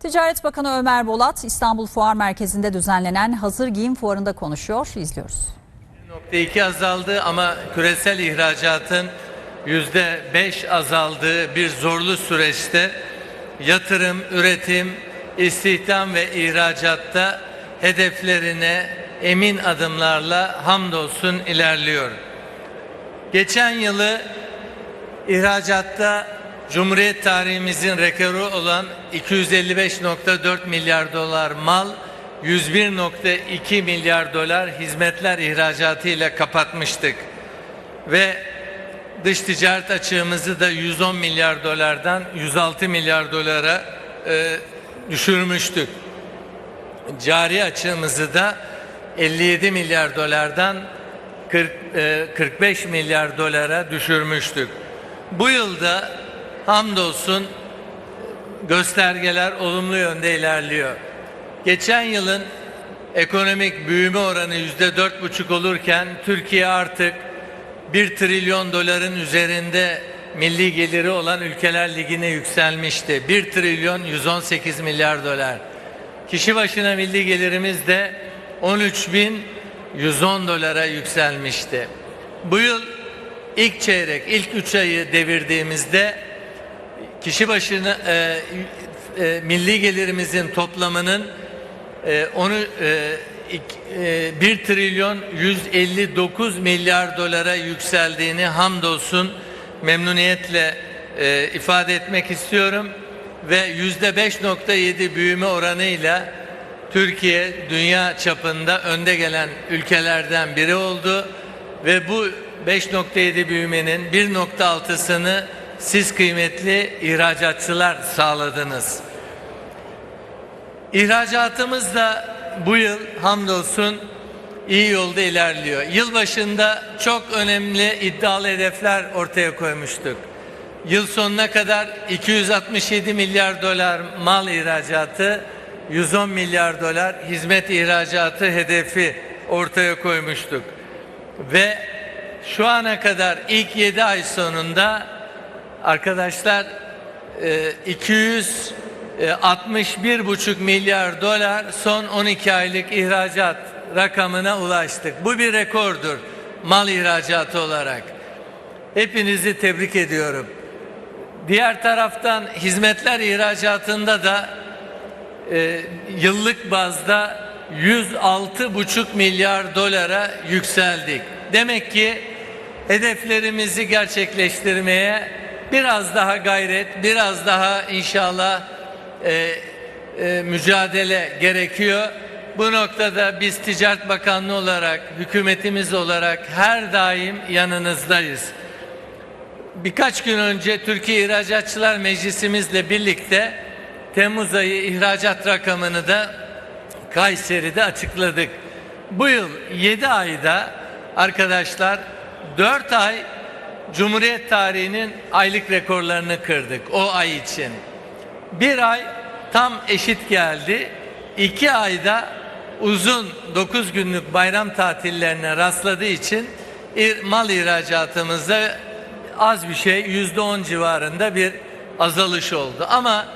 Ticaret Bakanı Ömer Bolat İstanbul Fuar Merkezi'nde düzenlenen hazır giyim fuarında konuşuyor. İzliyoruz. %2 azaldı ama küresel ihracatın %5 azaldığı bir zorlu süreçte yatırım, üretim, istihdam ve ihracatta hedeflerine emin adımlarla hamdolsun ilerliyor. Geçen yılı ihracatta Cumhuriyet tarihimizin rekoru olan 255.4 milyar dolar mal, 101.2 milyar dolar hizmetler ihracatı ile kapatmıştık. Ve dış ticaret açığımızı da 110 milyar dolardan 106 milyar dolara e, düşürmüştük. Cari açığımızı da 57 milyar dolardan 40, e, 45 milyar dolara düşürmüştük. Bu yılda hamdolsun göstergeler olumlu yönde ilerliyor. Geçen yılın ekonomik büyüme oranı yüzde dört buçuk olurken Türkiye artık 1 trilyon doların üzerinde milli geliri olan ülkeler ligine yükselmişti. 1 trilyon 118 milyar dolar. Kişi başına milli gelirimiz de 13 bin 110 dolara yükselmişti. Bu yıl ilk çeyrek, ilk üç ayı devirdiğimizde kişi başına e, e, milli gelirimizin toplamının e, onu e, e, 1 trilyon 159 milyar dolara yükseldiğini hamdolsun memnuniyetle e, ifade etmek istiyorum ve yüzde 5.7 büyüme oranıyla Türkiye dünya çapında önde gelen ülkelerden biri oldu ve bu 5.7 büyümenin 1.6'sını siz kıymetli ihracatçılar sağladınız. İhracatımız da bu yıl hamdolsun iyi yolda ilerliyor. Yılbaşında çok önemli iddialı hedefler ortaya koymuştuk. Yıl sonuna kadar 267 milyar dolar mal ihracatı, 110 milyar dolar hizmet ihracatı hedefi ortaya koymuştuk. Ve şu ana kadar ilk 7 ay sonunda arkadaşlar e, 261,5 milyar dolar son 12 aylık ihracat rakamına ulaştık. Bu bir rekordur mal ihracatı olarak. Hepinizi tebrik ediyorum. Diğer taraftan hizmetler ihracatında da e, yıllık bazda 106,5 milyar dolara yükseldik. Demek ki hedeflerimizi gerçekleştirmeye biraz daha gayret, biraz daha inşallah e, e, mücadele gerekiyor. Bu noktada biz Ticaret Bakanlığı olarak, hükümetimiz olarak her daim yanınızdayız. Birkaç gün önce Türkiye İhracatçılar Meclisimizle birlikte Temmuz ayı ihracat rakamını da Kayseri'de açıkladık. Bu yıl 7 ayda arkadaşlar 4 ay Cumhuriyet tarihinin aylık rekorlarını kırdık o ay için. Bir ay tam eşit geldi. İki ayda uzun 9 günlük bayram tatillerine rastladığı için mal ihracatımızda az bir şey yüzde on civarında bir azalış oldu. Ama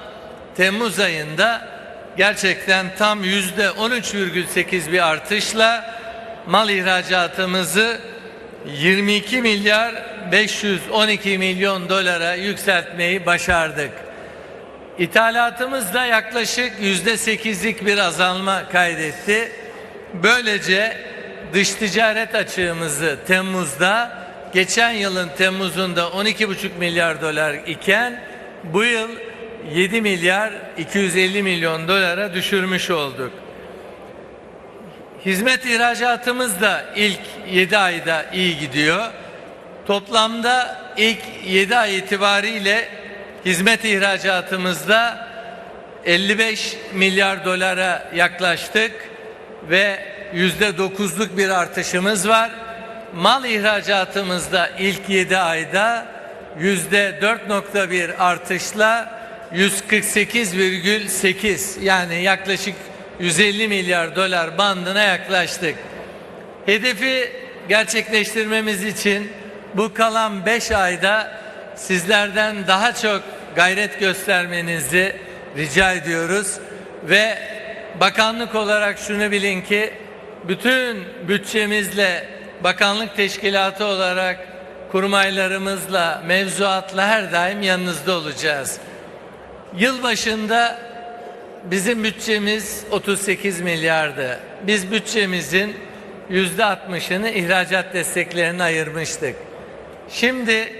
Temmuz ayında gerçekten tam yüzde 13,8 bir artışla mal ihracatımızı 22 milyar 512 milyon dolara yükseltmeyi başardık. İthalatımız da yaklaşık yüzde sekizlik bir azalma kaydetti. Böylece dış ticaret açığımızı Temmuz'da geçen yılın Temmuz'unda 12,5 milyar dolar iken bu yıl 7 milyar 250 milyon dolara düşürmüş olduk. Hizmet ihracatımız da ilk 7 ayda iyi gidiyor. Toplamda ilk 7 ay itibariyle hizmet ihracatımızda 55 milyar dolara yaklaştık ve yüzde dokuzluk bir artışımız var. Mal ihracatımızda ilk 7 ayda yüzde 4.1 artışla 148,8 yani yaklaşık 150 milyar dolar bandına yaklaştık. Hedefi gerçekleştirmemiz için bu kalan 5 ayda sizlerden daha çok gayret göstermenizi, rica ediyoruz ve bakanlık olarak şunu bilin ki bütün bütçemizle bakanlık teşkilatı olarak kurmaylarımızla, mevzuatla her daim yanınızda olacağız. Yılbaşında bizim bütçemiz 38 milyardı. Biz bütçemizin yüzde 60'ını ihracat desteklerine ayırmıştık. Şimdi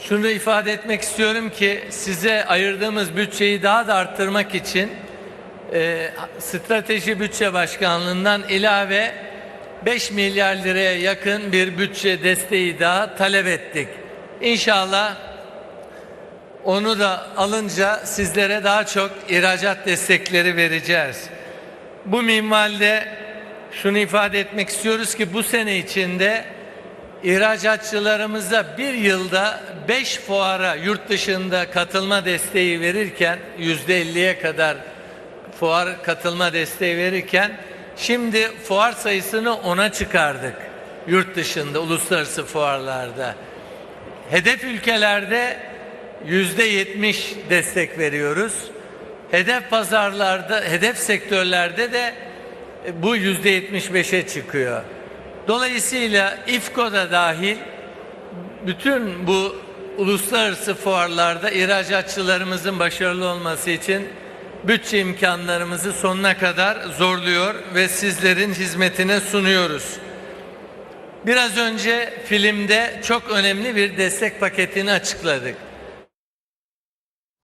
şunu ifade etmek istiyorum ki size ayırdığımız bütçeyi daha da arttırmak için e, Strateji Bütçe Başkanlığından ilave 5 milyar liraya yakın bir bütçe desteği daha talep ettik. İnşallah onu da alınca sizlere daha çok ihracat destekleri vereceğiz. Bu minvalde şunu ifade etmek istiyoruz ki bu sene içinde ihracatçılarımıza bir yılda 5 fuara yurt dışında katılma desteği verirken yüzde 50'ye kadar fuar katılma desteği verirken şimdi fuar sayısını ona çıkardık yurt dışında uluslararası fuarlarda. Hedef ülkelerde yüzde yetmiş destek veriyoruz. Hedef pazarlarda, hedef sektörlerde de bu yüzde yetmiş beşe çıkıyor. Dolayısıyla İFKO da dahil bütün bu uluslararası fuarlarda ihracatçılarımızın başarılı olması için bütçe imkanlarımızı sonuna kadar zorluyor ve sizlerin hizmetine sunuyoruz. Biraz önce filmde çok önemli bir destek paketini açıkladık.